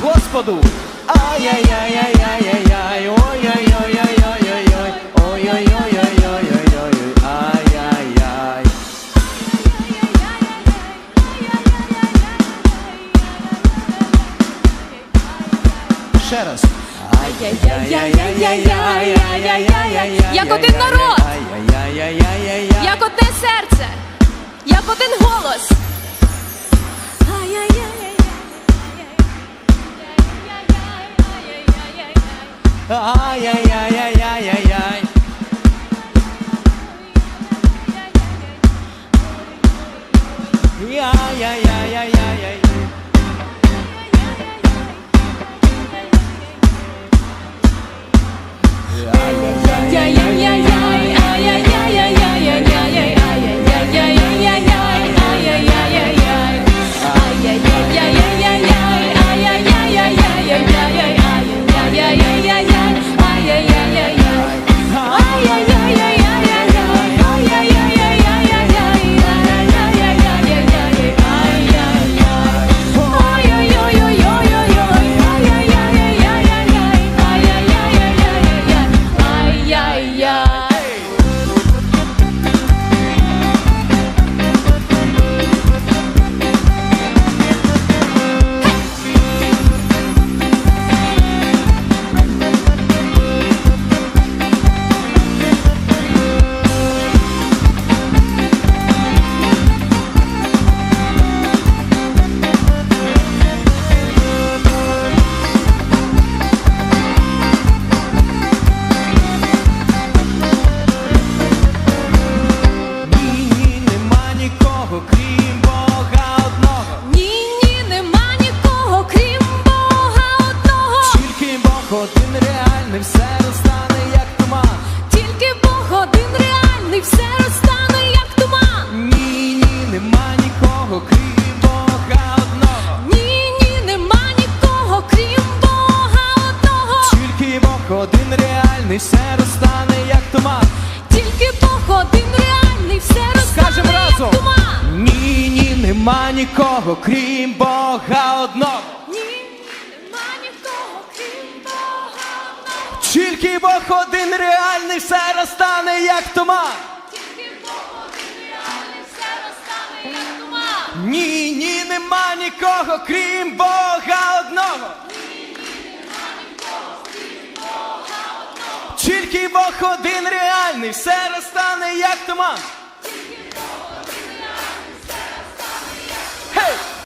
Господу! Ай-яй-яй-яй-яй-яй-яй, ой-яй-яй-яй-яй-яй, ой-яй-яй-яй-яй-яй, ай-яй-яй. Ще раз. Як один народ, як одне серце, як один голос. Ай-яй-яй-яй-яй-яй-яй. Нема нікого, крім Бога одного. Ні, ні, нема нікого, крім Бога одного. Тільки Бог один реальний, все розтане, як туман. Тільки Бог один реальний, все розтане, як туман. Ні, ні, нема нікого, крім Бога одного. Тільки Бог один реальний, все розтане, як туман.